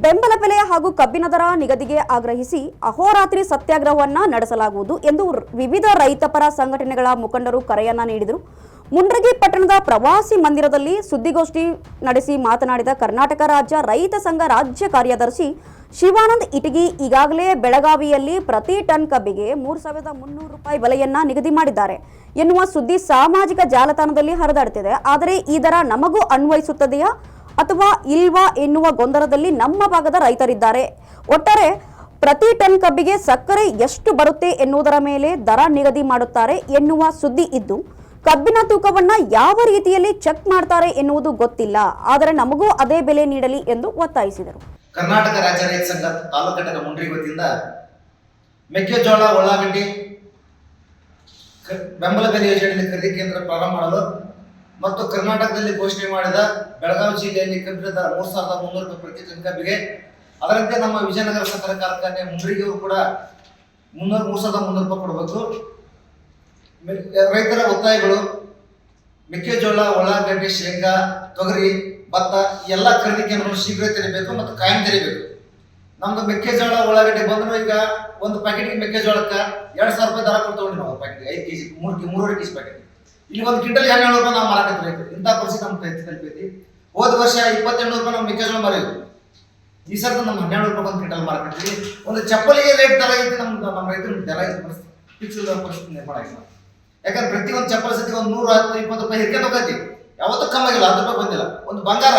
ಬೆಂಬಲ ಬೆಲೆ ಹಾಗೂ ಕಬ್ಬಿನ ದರ ನಿಗದಿಗೆ ಆಗ್ರಹಿಸಿ ಅಹೋರಾತ್ರಿ ಸತ್ಯಾಗ್ರಹವನ್ನ ನಡೆಸಲಾಗುವುದು ಎಂದು ವಿವಿಧ ರೈತಪರ ಸಂಘಟನೆಗಳ ಮುಖಂಡರು ಕರೆಯನ್ನ ನೀಡಿದರು. ಮುಂಡ್ರಗಿ ಪಟ್ಟಣದ ಪ್ರವಾಸಿ ಮಂದಿರದಲ್ಲಿ ಸುದ್ದಿಗೋಷ್ಠಿ ನಡೆಸಿ ಮಾತನಾಡಿದ ಕರ್ನಾಟಕ ರಾಜ್ಯ ರೈತ ಸಂಘ ರಾಜ್ಯ ಕಾರ್ಯದರ್ಶಿ ಶಿವಾನಂದ್ ಇಟಗಿ ಈಗಾಗಲೇ ಬೆಳಗಾವಿಯಲ್ಲಿ ಪ್ರತಿ ಟನ್ ಕಬ್ಬಿಗೆ ಮೂರು ಸಾವಿರದ ಮುನ್ನೂರು ರೂಪಾಯಿ ಬೆಲೆಯನ್ನ ನಿಗದಿ ಮಾಡಿದ್ದಾರೆ. ಎನ್ನುವ ಸುದ್ದಿ ಸಾಮಾಜಿಕ ಜಾಲತಾಣದಲ್ಲಿ ಹರಿದಾಡುತ್ತಿದೆ ಆದರೆ ಈ ದರ ನಮಗೂ ಅನ್ವಯಿಸುತ್ತದೆಯಾ? ಅಥವಾ ಇಲ್ವಾ ಎನ್ನುವ ಗೊಂದಲದಲ್ಲಿ ನಮ್ಮ ಭಾಗದ ರೈತರಿದ್ದಾರೆ. ಒಟ್ಟಾರೆ ಪ್ರತಿ ಟನ್ ಕಬ್ಬಿಗೆ ಸಕ್ಕರೆ ಎಷ್ಟು ಬರುತ್ತೆ ಎನ್ನುವುದರ ಮೇಲೆ ದರ ನಿಗದಿ ಮಾಡುತ್ತಾರೆ ಎನ್ನುವ ಸುದ್ದಿ ಇದ್ದು, ಕಬ್ಬಿನ ತೂಕವನ್ನ ಯಾವ ರೀತಿಯಲ್ಲಿ ಚೆಕ್ ಮಾಡ್ತಾರೆ ಎನ್ನುವುದು ಗೊತ್ತಿಲ್ಲ. ಆದರೆ ನಮಗೂ ಅದೇ ಬೆಲೆ ನೀಡಲಿ ಎಂದು ಒತ್ತಾಯಿಸಿದರು. ಕರ್ನಾಟಕ ರಾಜ್ಯ ರೈತ ಸಂಘ ತಾಲೂಕು ಘಟಕ ಮುಂಡ್ರಿ ವತಿಯಿಂದ ಮೆಕ್ಕೆಜೋಳ, ಉಳ್ಳಾಗಡ್ಡಿ ಬೆಂಬಲ ಬೆಲೆ ಯೋಜನೆಯಲ್ಲಿ ಖರೀದಿ ಕೇಂದ್ರ ಪ್ರಾರಂಭ ಮಾಡಲು ಮತ್ತು ಕರ್ನಾಟಕದಲ್ಲಿ ಘೋಷಣೆ ಮಾಡಿದ ಬೆಳಗಾವಿ ಜಿಲ್ಲೆಯಲ್ಲಿ ಕಬ್ಬಿಣದ ಮೂರು ಸಾವಿರದ ಮುನ್ನೂರು ರೂಪಾಯಿ ಪ್ರತಿ ಟನ್ ಕಬ್ಬಿಗೆ. ಅದರಂತೆ ನಮ್ಮ ವಿಜಯನಗರ ಸಕ್ಕರೆ ಕಾರ್ಖಾನೆ ಕೂಡ ಮುನ್ನೂರು, ಮೂರು ಸಾವಿರದ ಮುನ್ನೂರು ರೂಪಾಯಿ ಕೊಡಬೇಕು. ರೈತರ ಒತ್ತಾಯಗಳು, ಮೆಕ್ಕೆಜೋಳ, ಉಳ್ಳಾಗಡ್ಡೆ, ಶೇಂಗಾ, ತೊಗರಿ, ಭತ್ತ ಎಲ್ಲ ಖರೀದಿ ಕೇಂದ್ರಗಳು ಶೀಘ್ರ ತೆರಿಬೇಕು ಮತ್ತು ಕಾಯಂ ತೆರಿಬೇಕು. ನಮ್ದು ಮೆಕ್ಕೆಜೋಳ, ಉಳ್ಳಾಗಡ್ಡಿ ಬಂದ್ರು ಈಗ ಒಂದು ಪ್ಯಾಕೆಟ್ಗೆ ಮೆಕ್ಕೆಜೋಳಕ್ಕೆ ಎರಡು ಸಾವಿರ ರೂಪಾಯಿ ದರ ಕೊಡ್ತಾ ನಾವು ಪ್ಯಾಕೆಟ್ ಐದು ಕೆಜಿ, ಮೂರು, ಮೂರುವರೆ ಕೆಜಿ ಪ್ಯಾಕೆಟ್ ಇಲ್ಲಿ ಒಂದು ಕ್ವಿಂಟಲ್ ಹನ್ನೆರಡು ರೂಪಾಯಿ ನಾವು ಮಾರಾಟ ರೈತರು ಇಂಥ ಪರಿಸ್ಥಿತಿ ನಮ್ಮ ರೈತ ತಲುಪೈತಿ ಹೋದ ವರ್ಷ ಇಪ್ಪತ್ತೆಂಟು ರೂಪಾಯಿ ನಾವು ಮೆಕ್ಕೆಜೋಳ ಮಾರಿದ್ವಿ ಈ ಸರ್ತ ನಮ್ಮ ಹನ್ನೆರಡು ರೂಪಾಯಿ ಒಂದು ಕ್ವಿಂಟಲ್ ಮಾರ್ಕೆಟ್ಲಿ ಒಂದು ಚಪ್ಪಲಿಗೆ ರೇಟ್ ದರ ಐತಿ ನಮ್ಮ ನಮ್ಮ ರೈತರು ದರ ಪರಿಸ್ಥಿತಿ ಫಿಕ್ಸ್ ಪರಿಸ್ಥಿತಿ ನಿರ್ಮಾಣ ಆಗಿಲ್ಲ. ಯಾಕಂದ್ರೆ ಪ್ರತಿಯೊಂದು ಚಪ್ಪಲ್ ಸತಿ ಒಂದು ನೂರ, ಹತ್ತು, ಇಪ್ಪತ್ತು ರೂಪಾಯಿ ಹಿರ್ಕೊಂಡು ಹೋಗತಿ. ಯಾವತ್ತೂ ಕಮ್ಮಿ ಆಗಿಲ್ಲ, ಹತ್ತು ರೂಪಾಯಿ ಬಂದಿಲ್ಲ. ಒಂದು ಬಂಗಾರ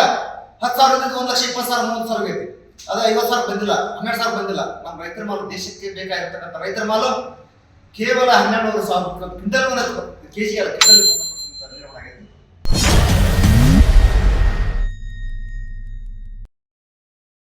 ಹತ್ತು ಸಾವಿರದಿಂದ ಒಂದು ಲಕ್ಷ ಇಪ್ಪತ್ತು ಸಾವಿರ, ಮೂವತ್ತು ಸಾವಿರ ಐತಿ. ಅದು ಐವತ್ತು ಸಾವಿರ ಬಂದಿಲ್ಲ, ಹನ್ನೆರಡು ಸಾವಿರ ಬಂದಿಲ್ಲ. ನಮ್ಮ ರೈತರ ಮಾಲು ದೇಶಕ್ಕೆ ಬೇಕಾಗಿರ್ತಕ್ಕಂಥ ರೈತರ ಮಾಲು ಕೇವಲ ಹನ್ನೆರಡು ಸಾವಿರ ಕ್ವಿಂಟಲ್ ಕೆ ಜಿ ಅಲ್ಲ ಕ್ವಿಂಟಲ್